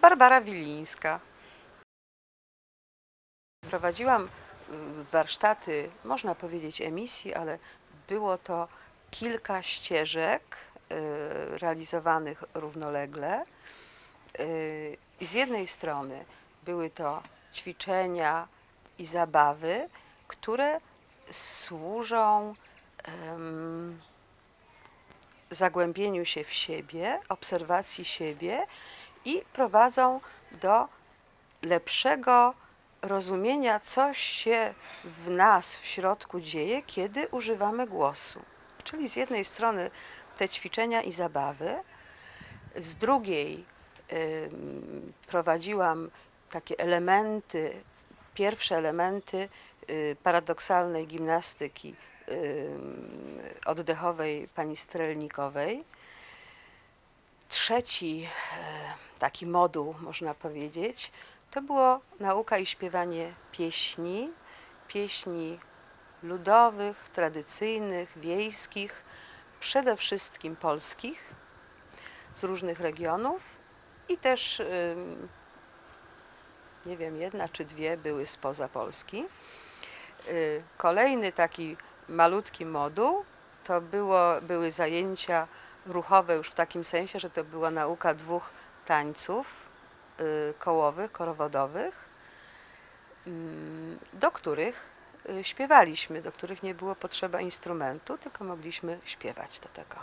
Barbara Wilińska. Prowadziłam y, warsztaty, można powiedzieć emisji, ale było to kilka ścieżek y, realizowanych równolegle. Y, I z jednej strony były to ćwiczenia i zabawy, które służą em, zagłębieniu się w siebie, obserwacji siebie i prowadzą do lepszego rozumienia, co się w nas w środku dzieje, kiedy używamy głosu. Czyli z jednej strony te ćwiczenia i zabawy, z drugiej prowadziłam takie elementy, pierwsze elementy y, paradoksalnej gimnastyki oddechowej pani Strelnikowej. Trzeci e, taki moduł, można powiedzieć, to było nauka i śpiewanie pieśni, pieśni ludowych, tradycyjnych, wiejskich, przede wszystkim polskich, z różnych regionów i też, nie wiem, jedna czy dwie były spoza Polski. Y, Kolejny taki malutki moduł to było, były zajęcia ruchowe już w takim sensie, że to była nauka dwóch tańców y, kołowych, korowodowych, mm, do których y, śpiewaliśmy, do których nie było potrzeba instrumentu, tylko mogliśmy śpiewać do tego.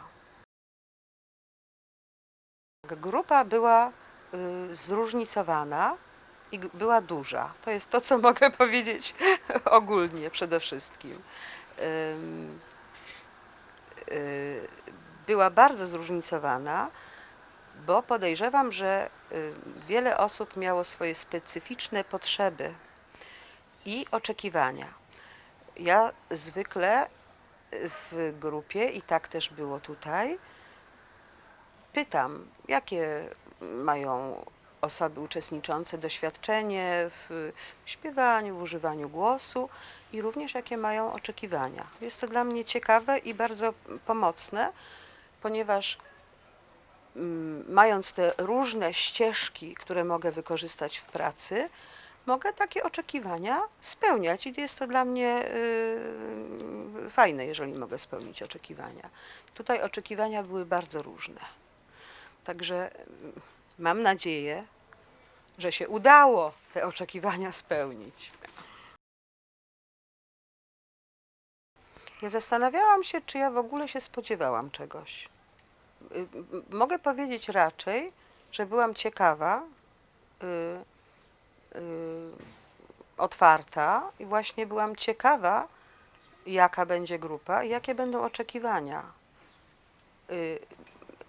Grupa była y, zróżnicowana i była duża. To jest to, co mogę powiedzieć ogólnie przede wszystkim. Była bardzo zróżnicowana, bo podejrzewam, że y, wiele osób miało swoje specyficzne potrzeby i oczekiwania. Ja zwykle y, w grupie, i tak też było tutaj, pytam, jakie mają osoby uczestniczące doświadczenie w śpiewaniu, w używaniu głosu i również jakie mają oczekiwania. Jest to dla mnie ciekawe i bardzo pomocne, ponieważ mając te różne ścieżki, które mogę wykorzystać w pracy, mogę takie oczekiwania spełniać i jest to dla mnie y, fajne, jeżeli mogę spełnić oczekiwania. Tutaj oczekiwania były bardzo różne. Także mm, mam nadzieję, że się udało te oczekiwania spełnić. Ja zastanawiałam się, czy ja w ogóle się spodziewałam czegoś. Y, Mogę powiedzieć raczej, że byłam ciekawa, y, y, otwarta i właśnie byłam ciekawa, jaka będzie grupa i jakie będą oczekiwania. Y,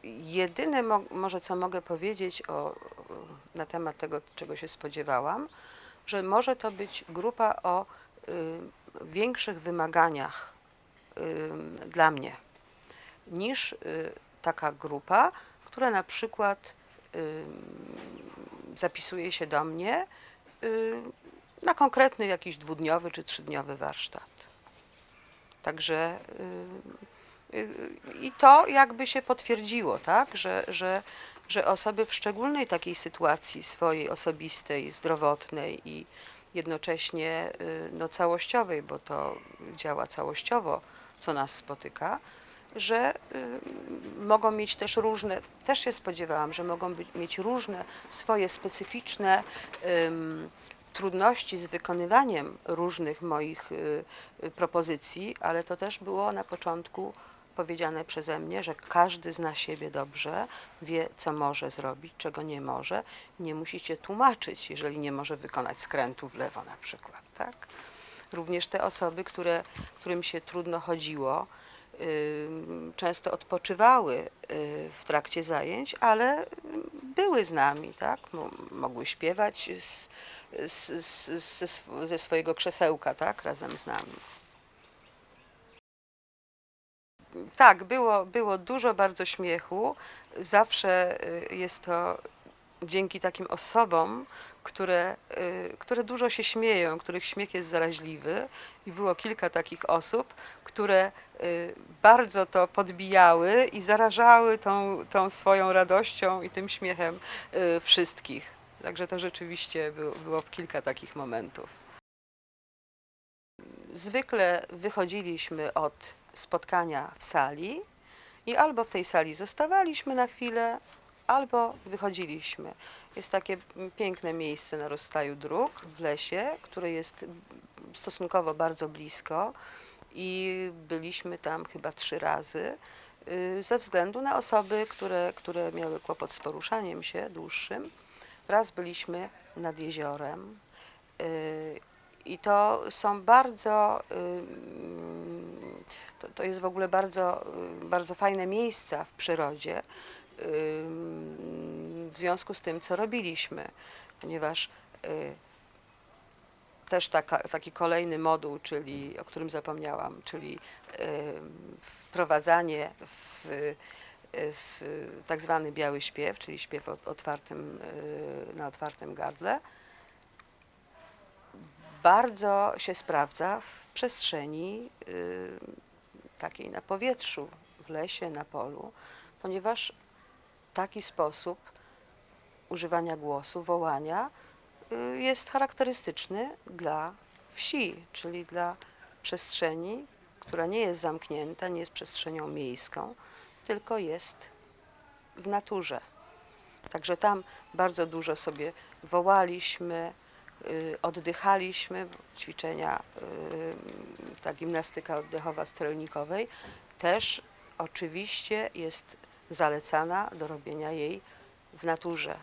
Jedyne mo- może co mogę powiedzieć o, na temat tego, czego się spodziewałam, że może to być grupa o y, większych wymaganiach y, dla mnie niż y, taka grupa, która na przykład zapisuje się do mnie y, na konkretny jakiś dwudniowy czy trzydniowy warsztat. Także y, y, i to jakby się potwierdziło, tak, że, że, że osoby w szczególnej takiej sytuacji swojej osobistej, zdrowotnej i jednocześnie no, całościowej, bo to działa całościowo, co nas spotyka, że y, mogą mieć też różne, też się spodziewałam, że mogą być, mieć różne swoje specyficzne trudności z wykonywaniem różnych moich y, y, propozycji, ale to też było na początku powiedziane przeze mnie, że każdy zna siebie dobrze, wie co może zrobić, czego nie może. Nie musicie tłumaczyć, jeżeli nie może wykonać skrętu w lewo na przykład, tak? Również te osoby, które, którym się trudno chodziło, często odpoczywały y, w trakcie zajęć, ale były z nami, tak? Mo- Mogły śpiewać z, z, z, ze swojego krzesełka, tak? Razem z nami. Tak, było, było dużo bardzo śmiechu. Zawsze y, jest to dzięki takim osobom, które, y, które dużo się śmieją, których śmiech jest zaraźliwy. I było kilka takich osób, które y, bardzo to podbijały i zarażały tą, tą swoją radością i tym śmiechem y, wszystkich. Także to rzeczywiście było, było kilka takich momentów. Zwykle wychodziliśmy od spotkania w sali i albo w tej sali zostawaliśmy na chwilę, albo wychodziliśmy. Jest takie piękne miejsce na rozstaju dróg w lesie, które jest stosunkowo bardzo blisko i byliśmy tam chyba trzy razy y, ze względu na osoby, które, które miały kłopot z poruszaniem się dłuższym. Raz byliśmy nad jeziorem y, i to są bardzo, y, to, to jest w ogóle bardzo, bardzo fajne miejsca w przyrodzie w związku z tym, co robiliśmy, ponieważ y, też taka, taki kolejny moduł, czyli o którym zapomniałam, czyli wprowadzanie w, w tak zwany biały śpiew, czyli śpiew otwartym, y, na otwartym gardle, bardzo się sprawdza w przestrzeni y, takiej na powietrzu, w lesie, na polu, ponieważ taki sposób używania głosu, wołania y, jest charakterystyczny dla wsi, czyli dla przestrzeni, która nie jest zamknięta, nie jest przestrzenią miejską, tylko jest w naturze. Także tam bardzo dużo sobie wołaliśmy, y, oddychaliśmy, ćwiczenia, y, ta gimnastyka oddechowa strelnikowej też oczywiście jest zalecana do robienia jej w naturze,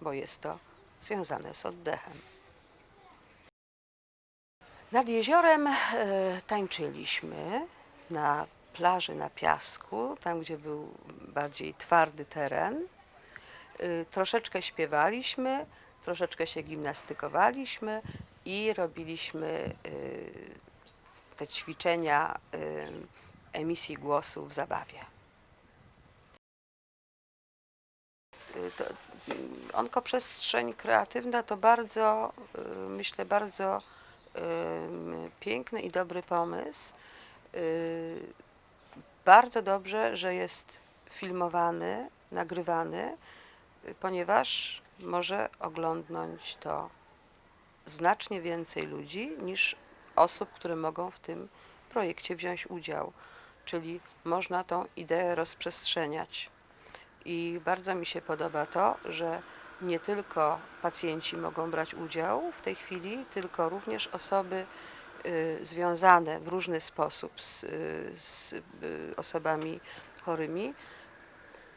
bo jest to związane z oddechem. Nad jeziorem e, tańczyliśmy na plaży, na piasku, tam gdzie był bardziej twardy teren. Y, Troszeczkę śpiewaliśmy, troszeczkę się gimnastykowaliśmy i robiliśmy y, te ćwiczenia emisji głosu w zabawie. To, onkoprzestrzeń kreatywna to bardzo, y, myślę, bardzo ym, piękny i dobry pomysł. Y, Bardzo dobrze, że jest filmowany, nagrywany, y, ponieważ może oglądnąć to znacznie więcej ludzi niż osób, które mogą w tym projekcie wziąć udział. Czyli można tą ideę rozprzestrzeniać. I bardzo mi się podoba to, że nie tylko pacjenci mogą brać udział w tej chwili, tylko również osoby y, związane w różny sposób z, y, z y, osobami chorymi,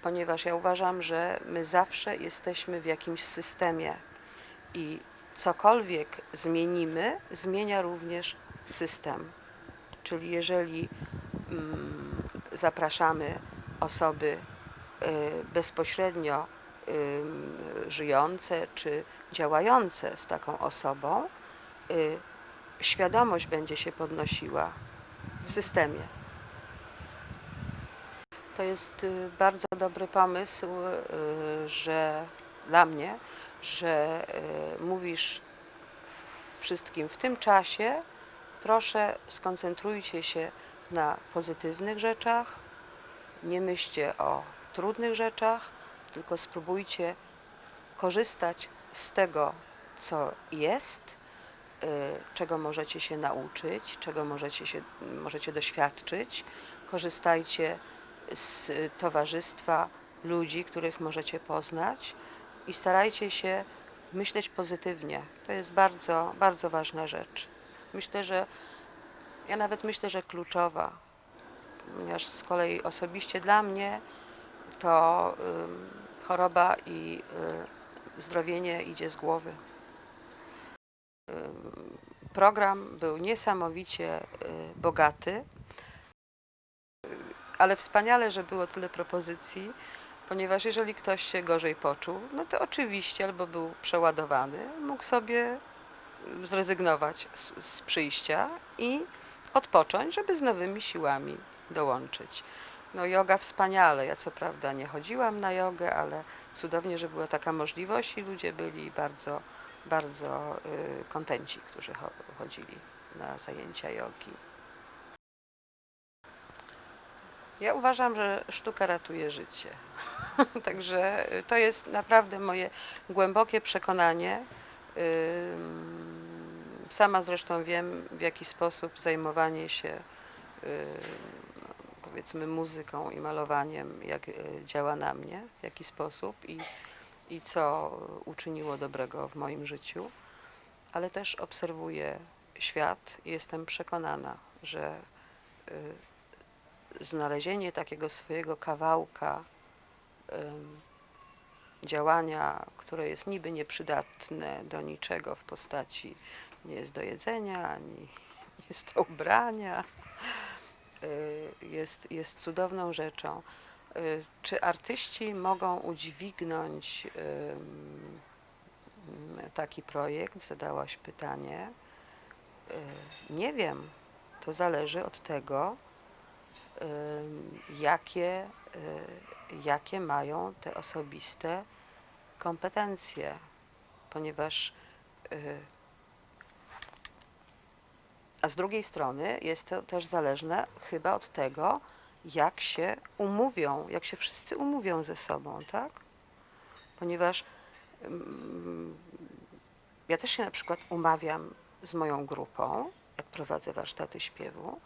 ponieważ ja uważam, że my zawsze jesteśmy w jakimś systemie i cokolwiek zmienimy, zmienia również system. Czyli jeżeli mm, zapraszamy osoby bezpośrednio ym, żyjące czy działające z taką osobą, y, świadomość będzie się podnosiła w systemie. To jest y, bardzo dobry pomysł, y, że dla mnie, że y, mówisz wszystkim w tym czasie, proszę skoncentrujcie się na pozytywnych rzeczach, nie myślcie o trudnych rzeczach, tylko spróbujcie korzystać z tego, co jest, y, czego możecie się nauczyć, czego możecie, się, możecie doświadczyć. Korzystajcie z towarzystwa ludzi, których możecie poznać i starajcie się myśleć pozytywnie. To jest bardzo, bardzo ważna rzecz. Myślę, że ja nawet myślę, że kluczowa, ponieważ z kolei osobiście dla mnie to choroba i y, zdrowienie idzie z głowy. Program był niesamowicie y, bogaty, ale wspaniale, że było tyle propozycji, ponieważ jeżeli ktoś się gorzej poczuł, no to oczywiście albo był przeładowany, mógł sobie zrezygnować z, z przyjścia i odpocząć, żeby z nowymi siłami dołączyć. No yoga wspaniale. Ja co prawda nie chodziłam na jogę, ale cudownie, że była taka możliwość i ludzie byli bardzo, bardzo y, kontenci, którzy cho- chodzili na zajęcia jogi. Ja uważam, że sztuka ratuje życie. Także y, to jest naprawdę moje głębokie przekonanie. Sama zresztą wiem, w jaki sposób zajmowanie się powiedzmy muzyką i malowaniem, jak y, działa na mnie, w jaki sposób i, i co uczyniło dobrego w moim życiu. Ale też obserwuję świat i jestem przekonana, że y, znalezienie takiego swojego kawałka działania, które jest niby nieprzydatne do niczego w postaci nie jest do jedzenia, ani nie jest do ubrania, jest, jest cudowną rzeczą. Y, Czy artyści mogą udźwignąć taki projekt? Zadałaś pytanie. Y, Nie wiem. To zależy od tego, jakie, y, jakie mają te osobiste kompetencje, ponieważ y, a z drugiej strony jest to też zależne chyba od tego, jak się umówią, jak się wszyscy umówią ze sobą, tak? Ponieważ mm, ja też się na przykład umawiam z moją grupą, jak prowadzę warsztaty śpiewu.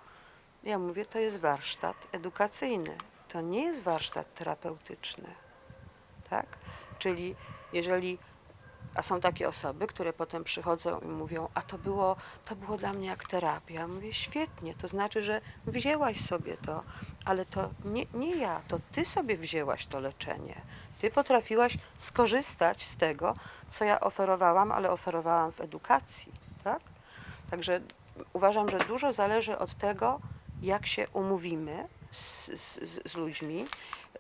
Ja mówię, to jest warsztat edukacyjny, to nie jest warsztat terapeutyczny, tak? Czyli jeżeli a są takie osoby, które potem przychodzą i mówią, a to było, to było dla mnie jak terapia. Mówię, świetnie, to znaczy, że wzięłaś sobie to, ale to nie, nie ja, to ty sobie wzięłaś to leczenie. Ty potrafiłaś skorzystać z tego, co ja oferowałam, ale oferowałam w edukacji, tak? Także uważam, że dużo zależy od tego, jak się umówimy z, z, z ludźmi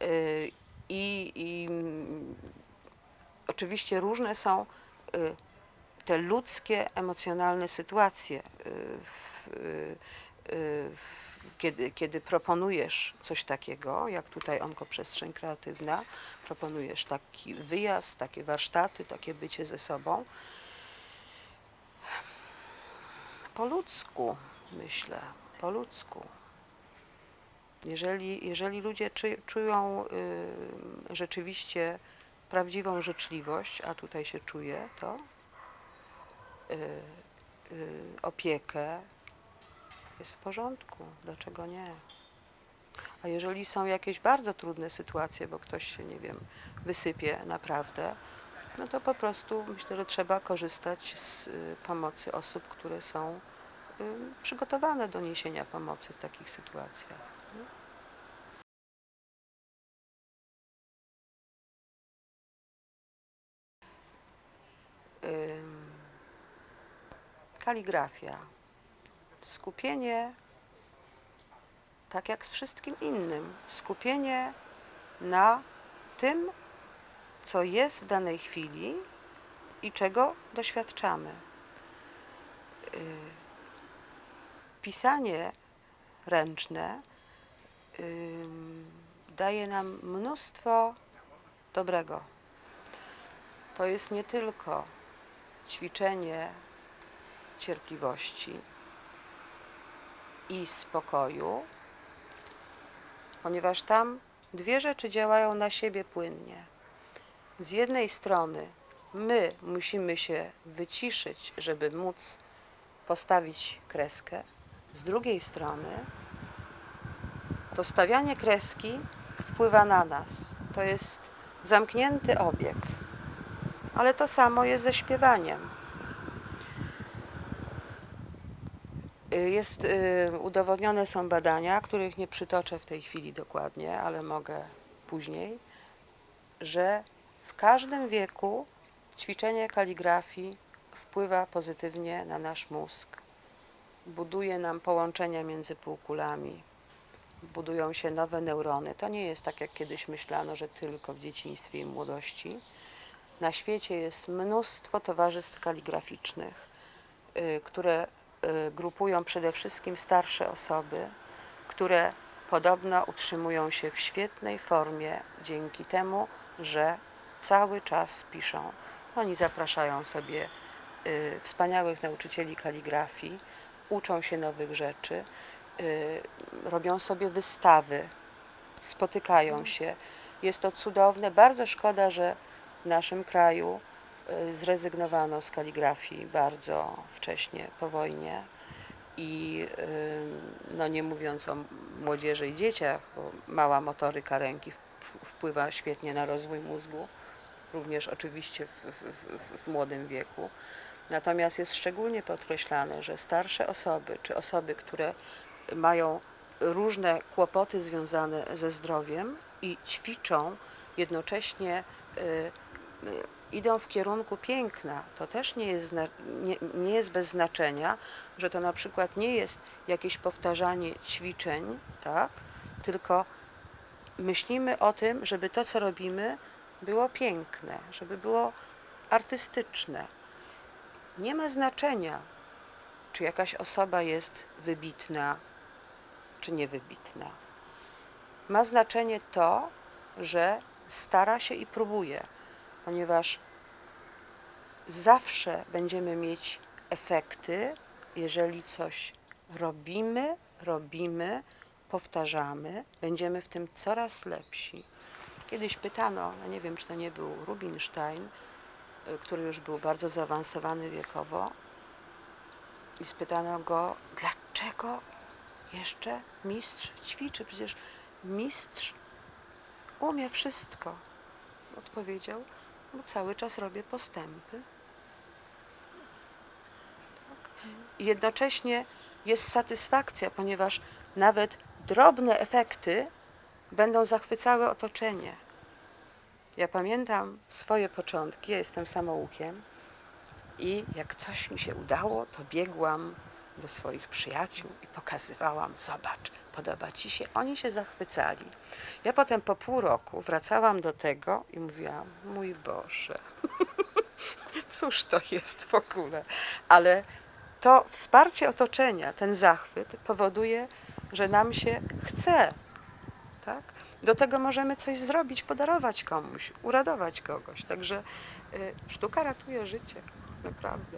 yy, i, i oczywiście różne są y, te ludzkie, emocjonalne sytuacje, y, y, kiedy, kiedy proponujesz coś takiego, jak tutaj onkoprzestrzeń kreatywna, proponujesz taki wyjazd, takie warsztaty, takie bycie ze sobą. Po ludzku, myślę, po ludzku. Jeżeli, jeżeli ludzie czują y, rzeczywiście prawdziwą życzliwość, a tutaj się czuje to, y, y, opiekę, jest w porządku. Dlaczego nie? A jeżeli są jakieś bardzo trudne sytuacje, bo ktoś się, nie wiem, wysypie naprawdę, no to po prostu myślę, że trzeba korzystać z y, pomocy osób, które są y, przygotowane do niesienia pomocy w takich sytuacjach. Kaligrafia. Skupienie, tak jak z wszystkim innym, skupienie na tym, co jest w danej chwili i czego doświadczamy. Y, Pisanie ręczne ym, daje nam mnóstwo dobrego. To jest nie tylko ćwiczenie cierpliwości i spokoju, ponieważ tam dwie rzeczy działają na siebie płynnie. Z jednej strony my musimy się wyciszyć, żeby móc postawić kreskę, z drugiej strony to stawianie kreski wpływa na nas. To jest zamknięty obieg. Ale to samo jest ze śpiewaniem. Jest, y, udowodnione są badania, których nie przytoczę w tej chwili dokładnie, ale mogę później, że w każdym wieku ćwiczenie kaligrafii wpływa pozytywnie na nasz mózg. Buduje nam połączenia między półkulami, budują się nowe neurony. To nie jest tak, jak kiedyś myślano, że tylko w dzieciństwie i młodości. Na świecie jest mnóstwo towarzystw kaligraficznych, y, które grupują przede wszystkim starsze osoby, które podobno utrzymują się w świetnej formie dzięki temu, że cały czas piszą. Oni zapraszają sobie y, wspaniałych nauczycieli kaligrafii, uczą się nowych rzeczy, y, robią sobie wystawy spotykają się. Jest to cudowne. Bardzo szkoda, że w naszym kraju y, zrezygnowano z kaligrafii bardzo wcześnie po wojnie. I y, no nie mówiąc o młodzieży i dzieciach, bo mała motoryka ręki wp- wpływa świetnie na rozwój mózgu, również oczywiście w, w, w młodym wieku. Natomiast jest szczególnie podkreślane, że starsze osoby, czy osoby, które mają różne kłopoty związane ze zdrowiem i ćwiczą, jednocześnie y, y, idą w kierunku piękna. To też nie jest, nie, nie jest bez znaczenia, że to na przykład nie jest jakieś powtarzanie ćwiczeń, tak? tylko myślimy o tym, żeby to, co robimy, było piękne, żeby było artystyczne. Nie ma znaczenia, czy jakaś osoba jest wybitna, czy niewybitna. Ma znaczenie to, że stara się i próbuje, ponieważ zawsze będziemy mieć efekty, jeżeli coś robimy, robimy, powtarzamy, będziemy w tym coraz lepsi. Kiedyś pytano, no nie wiem, czy to nie był Rubinstein, y, który już był bardzo zaawansowany wiekowo, i spytano go, dlaczego jeszcze mistrz ćwiczy? Przecież mistrz umie wszystko. Odpowiedział, bo cały czas robię postępy. I jednocześnie jest satysfakcja, ponieważ nawet drobne efekty będą zachwycały otoczenie. Ja pamiętam swoje początki, ja jestem samoukiem i jak coś mi się udało, to biegłam do swoich przyjaciół i pokazywałam, zobacz, podoba ci się. Oni się zachwycali. Ja potem po pół roku wracałam do tego i mówiłam, mój Boże, cóż to jest w ogóle. Ale to wsparcie otoczenia, ten zachwyt powoduje, że nam się chce. Tak? Do tego możemy coś zrobić, podarować komuś, uradować kogoś. Także y, sztuka ratuje życie, naprawdę.